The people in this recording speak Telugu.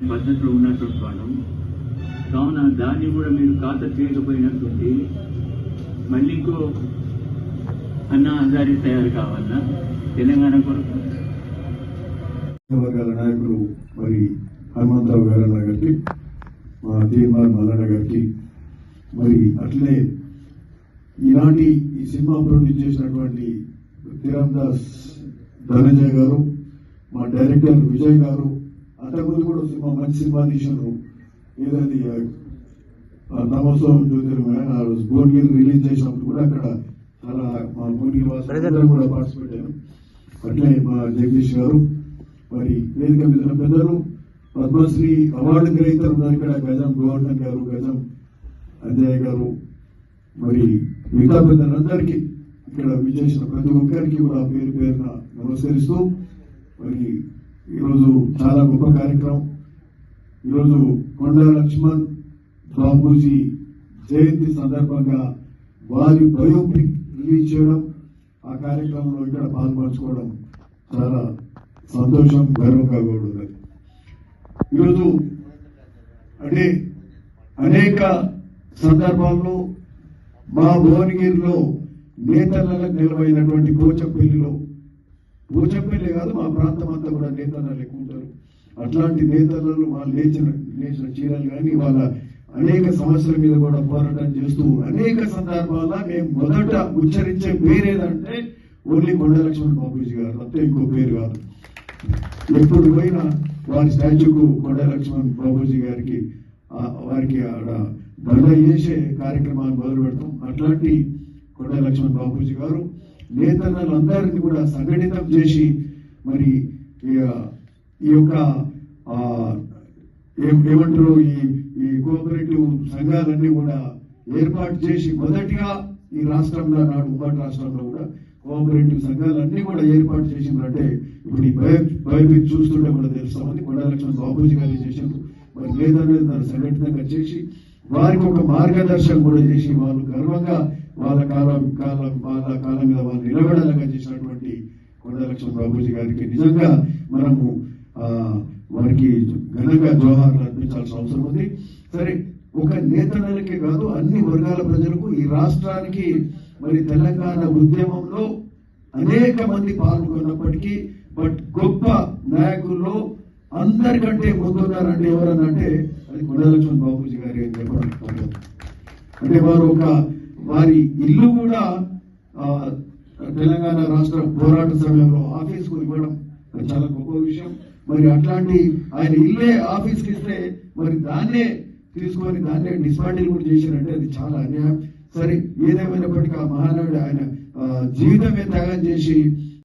పద్ధతిలో ఉన్నటువంటి వాళ్ళం కావున దాన్ని కూడా మీరు ఖాతా చేయకపోయినటువంటి మళ్ళీ ఇంకో అన్న హజారీ తయారు కావాలన్నా తెలంగాణ కొరకు. వర్గాల నాయకులు మరి హనుమంతరావు గారు గారికి మా తీర్మాన్ మల్లన్న గారికి మరి అట్లనే ఈనాటి ఈ సినిమా ప్రొడ్యూస్ చేసినటువంటి తీరం దాస్ ధనంజయ్ గారు మా డైరెక్టర్ విజయ్ గారు అంతకుముందు కూడా సినిమా మంచి సినిమా తీసినారు. ఏదది నమోత్సవం జ్యోతిర్మయ ఆ రోజు భువనగిరి రిలీజ్ చేసినప్పుడు కూడా అక్కడ చాలా మా భువనగిరి వాసులు కూడా పార్టిసిపేట్ అయ్యారు. అట్లే మా జగదీష్ గారు మరి వేదిక మీద పెద్దలు పద్మశ్రీ అవార్డు గ్రహీతలు ఉన్నారు ఇక్కడ గజం గోవర్ధన్ గారు గజం అంజయ్ గారు మరి మిగతా పెద్దలందరికీ ఇక్కడ విజేసిన ప్రతి ఒక్కరికి కూడా పేరు పేరున నమస్కరిస్తూ మరి ఈరోజు చాలా గొప్ప కార్యక్రమం. ఈరోజు కొండ లక్ష్మణ్ బాబూజీ జయంతి సందర్భంగా వారి బయోపిక్ రిలీజ్ చేయడం ఆ కార్యక్రమంలో ఇక్కడ పాల్పంచుకోవడం చాలా సంతోషం గర్వంగా కూడా ఉన్నది ఈరోజు అంటే అనేక సందర్భాల్లో మా భువనగిరిలో నేతలకు నిలవైనటువంటి కోచపల్లిలో పోచంపల్లి కాదు మా ప్రాంతం అంతా కూడా నేతలు ఎక్కువ ఉంటారు అట్లాంటి నేతలలో వాళ్ళు లేచిన లేచిన చీరలు కానీ వాళ్ళ అనేక సమస్యల మీద కూడా పోరాటం చేస్తూ అనేక సందర్భాల మేము మొదట ఉచ్చరించే పేరు ఏదంటే ఓన్లీ కొండలక్ష్మణ్ బాబూజీ గారు తప్ప ఇంకో పేరు కాదు. ఎప్పుడు పోయినా వారి స్టాచ్యూకు కొండలక్ష్మణ్ బాబూజీ గారికి వారికి ఆడ దండ చేసే కార్యక్రమాలు మొదలు పెడతాం అట్లాంటి కొండ లక్ష్మణ్ బాబూజీ గారు నేతలందరినీ కూడా సంఘటితం చేసి మరి ఈ- ఈ యొక్క ఆ, ఏం- ఏమంటారు ఈ ఈ కోఆపరేటివ్ సంఘాలన్నీ కూడా ఏర్పాటు చేసి మొదటిగా ఈ రాష్ట్రంలో నాడు ఉమ్మడి రాష్ట్రంలో కూడా కోఆపరేటివ్ సంఘాలన్నీ కూడా ఏర్పాటు చేసిందంటే ఇప్పుడు ఈ భయ బయోపిక్ చూస్తుంటే కూడా తెలుస్తామని కొండ లక్ష్మణ్ బాబూజీ గారు చేసిండ్రు మరి లేదా దాన్ని సంఘటితంగా చేసి వారికి ఒక మార్గదర్శనం కూడా చేసి వాళ్ళు గర్వంగా వాళ్ళ కాలం కాలం వాళ్ళ కాలం మీద వాళ్ళు నిలబడేలాగా చేసినటువంటి కొండలక్ష్మణ బాబూజీ గారికి నిజంగా మనము వారికి ఘనంగా జోహార్లు అర్పించాల్సిన అవసరం ఉంది. సరే ఒక నేతలకే కాదు అన్ని వర్గాల ప్రజలకు ఈ రాష్ట్రానికి మరి తెలంగాణ ఉద్యమంలో అనేక మంది పాల్గొన్నప్పటికీ బట్ గొప్ప నాయకుల్లో అందరికంటే ముందున్నారంటే ఎవరన్నా అంటే అది కొండలక్ష్మణ్ బాపూజీ గారి అంటే వారు ఒక వారి ఇల్లు కూడా తెలంగాణ రాష్ట్ర పోరాట సమయంలో ఆఫీస్కు ఇవ్వడం చాలా గొప్ప విషయం. మరి అట్లాంటి ఆయన ఇల్లే ఆఫీస్కి ఇస్తే మరి దాన్నే తీసుకొని దాన్నే డిస్మాండిల్ కూడా చేశారంటే అది చాలా అన్యాయం. సరే ఏదేమైనప్పటికీ ఆ మహానాడు ఆయన జీవితమే త్యాగం చేసి